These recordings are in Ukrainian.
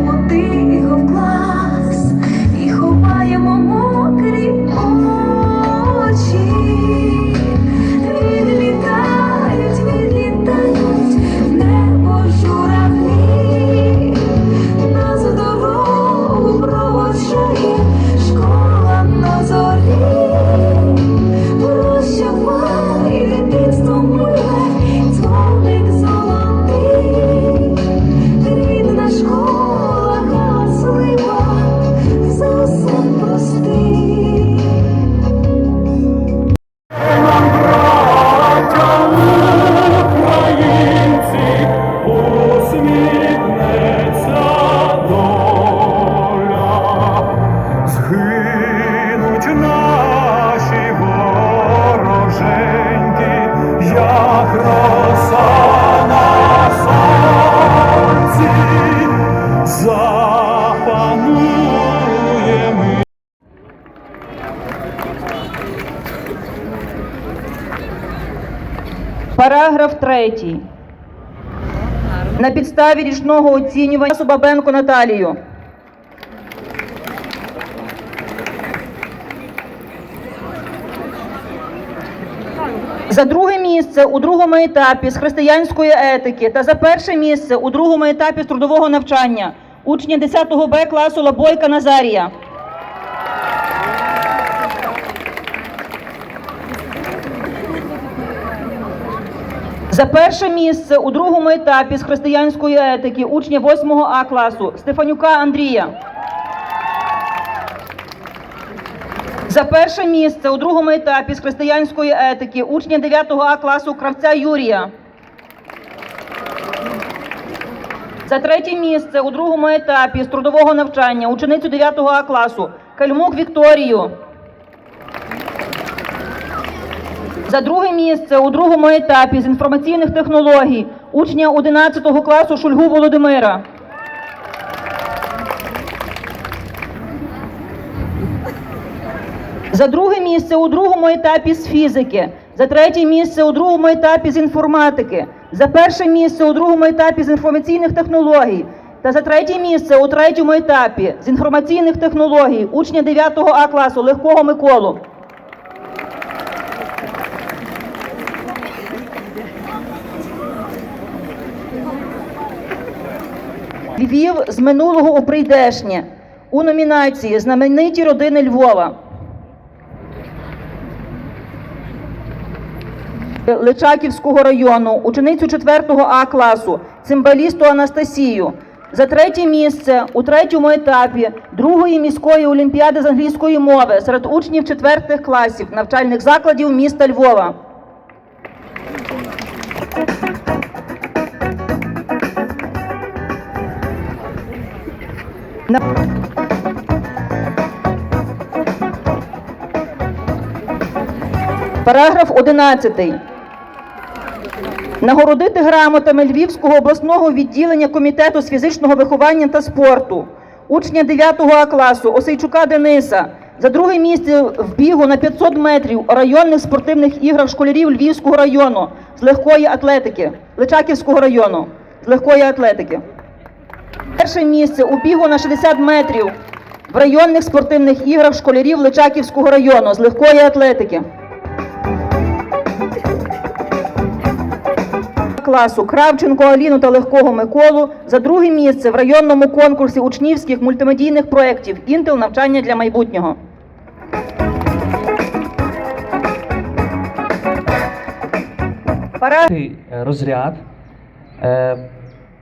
заходимо На підставі річного оцінювання Бабенко Наталію. За друге місце у другому етапі з християнської етики та за перше місце у другому етапі з трудового навчання учня 10 Б класу Лабойка Назарія. За перше місце у другому етапі з християнської етики учня 8 А класу Стефанюка Андрія. За перше місце у другому етапі з християнської етики учня 9 А класу Кравця Юрія. За третє місце у другому етапі з трудового навчання ученицю 9 А класу Кальмук Вікторію. За друге місце у другому етапі з інформаційних технологій учня 11 класу Шульгу Володимира. За друге місце у другому етапі з фізики. За третє місце у другому етапі з інформатики. За перше місце у другому етапі з інформаційних технологій. Та за третє місце у третьому етапі з інформаційних технологій учня 9 А класу Легкого Миколу. Львів з минулого у прийдешнє у номінації Знамениті родини Львова. Личаківського району, ученицю 4 А класу, цимбалісту Анастасію. За третє місце у третьому етапі другої міської олімпіади з англійської мови серед учнів четвертих класів навчальних закладів міста Львова. Параграф 11. Нагородити грамотами Львівського обласного відділення комітету з фізичного виховання та спорту учня 9 А класу Осейчука Дениса за друге місце в бігу на 500 метрів у районних спортивних іграх школярів Львівського району з легкої атлетики, Личаківського району з легкої атлетики. Перше місце у бігу на 60 метрів в районних спортивних іграх школярів Личаківського району з легкої атлетики. Класу Кравченко Аліну та Легкого Миколу за друге місце в районному конкурсі учнівських мультимедійних проєктів Інтел навчання для майбутнього. Е, розряд е,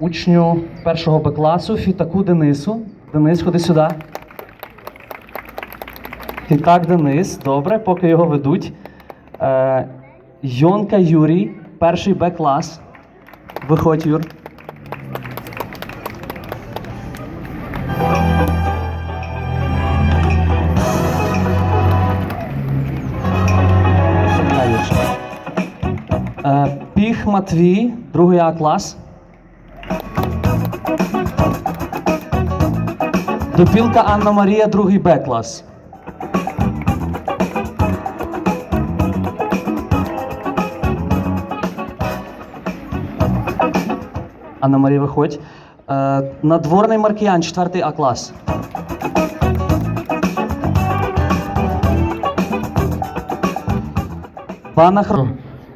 учню першого Б класу Фітаку Денису. Денис, ходи сюди. Фітак Денис, добре, поки його ведуть. Е, Йонка Юрій, перший Б клас. Виходь, Юр. Е, Піх Матвій, другий А клас. Допілка Анна Марія, другий Б клас. Анна Марія, виходь. Е, надворний маркіян, 4. А клас. Панахр.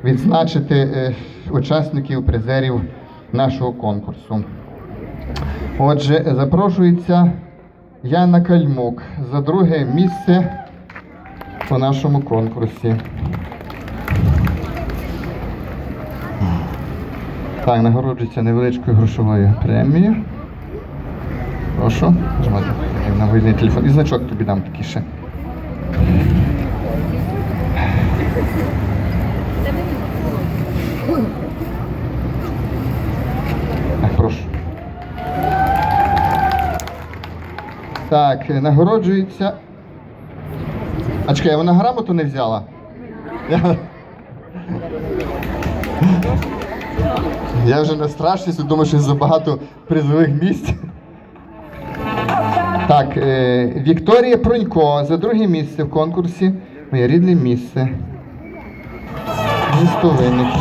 Відзначити е, учасників призерів нашого конкурсу. Отже, запрошується Яна Кальмук за друге місце у нашому конкурсі. Так, нагороджується невеличкою грошовою премією. Прошу, на вільний телефон. І значок тобі дам такий ще. Так, прошу. Так, е, нагороджується. А чекай, вона грамоту не взяла? Я, вже не страшуюся, думаю, що забагато призових місць. Так, е, Вікторія Пронько за друге місце в конкурсі. Моє рідне місце. Місто Винники.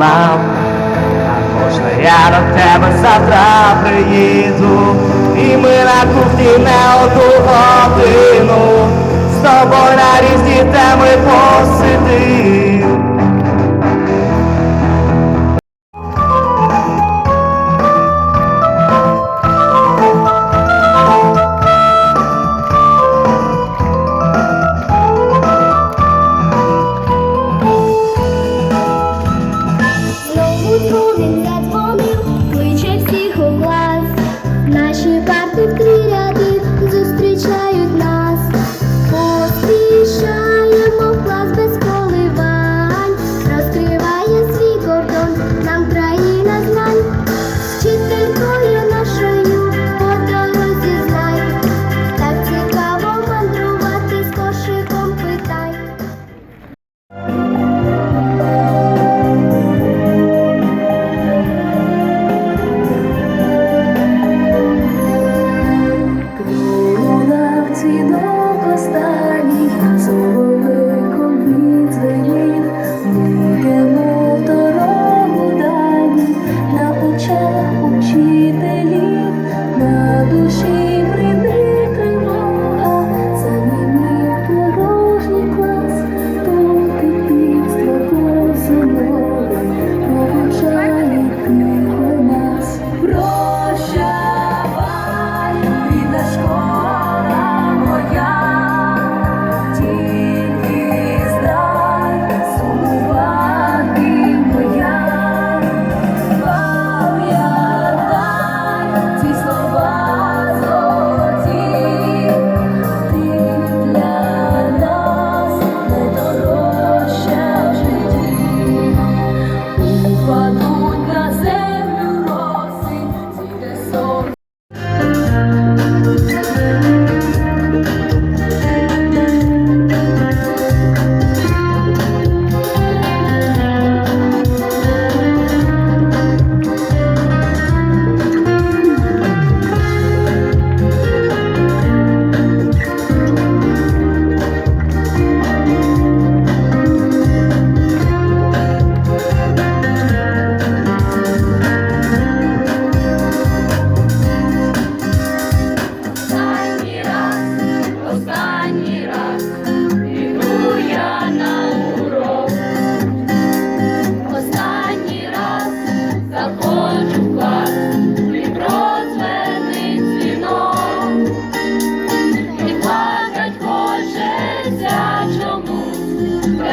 Мам, а можна я до тебе завтра приїду, і ми на кухні не одну годину з тобою на різні теми посидим. Kartu tri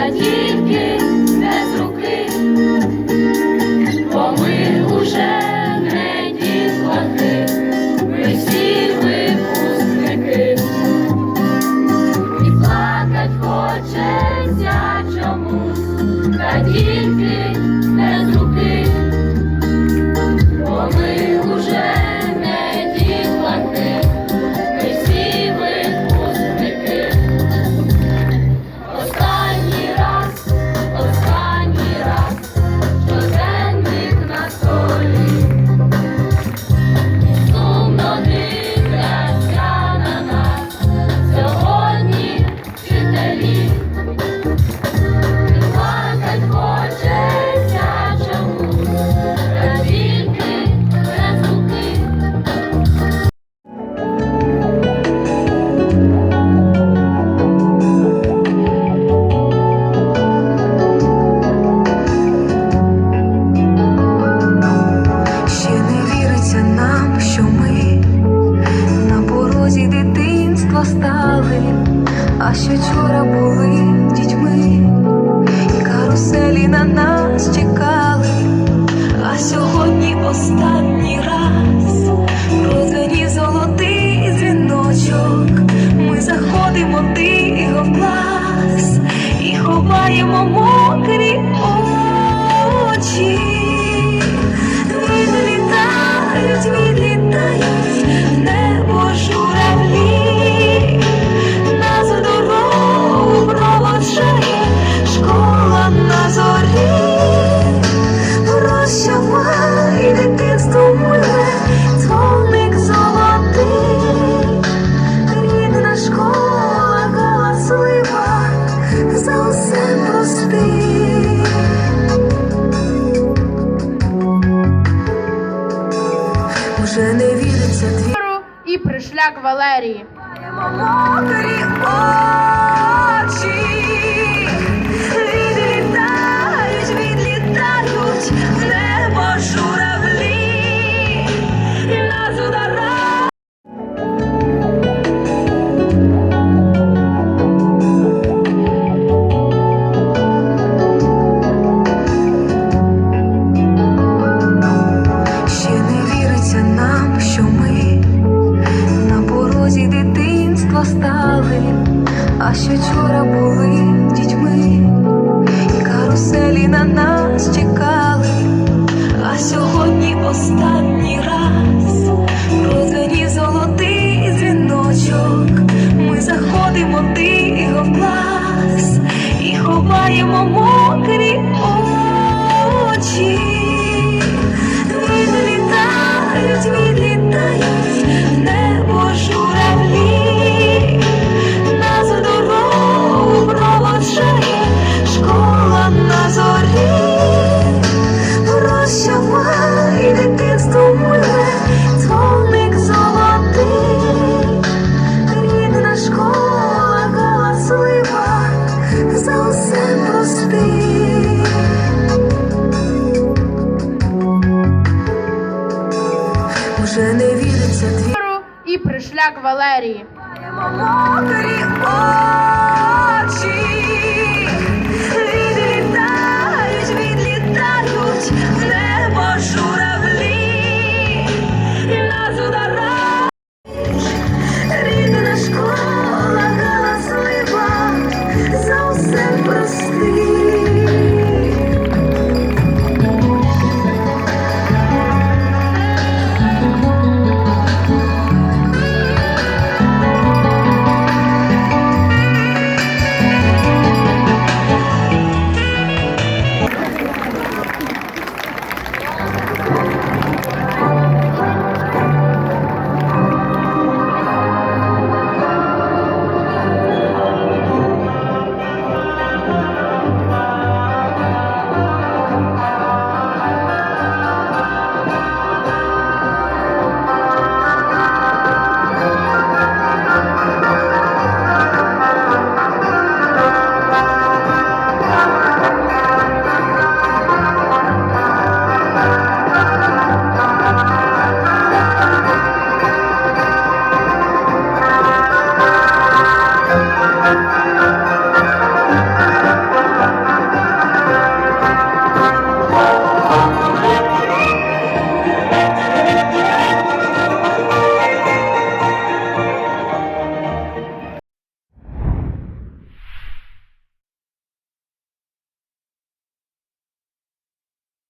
Надія. дива стали, а що вчора були дітьми, і каруселі на нас чекали, а сьогодні останній раз Прозвенів золотий дзвіночок, ми заходимо тихо в клас і ховаємо. Ходимо тихо в клас і ховаємо моки. Кисляк Валерії.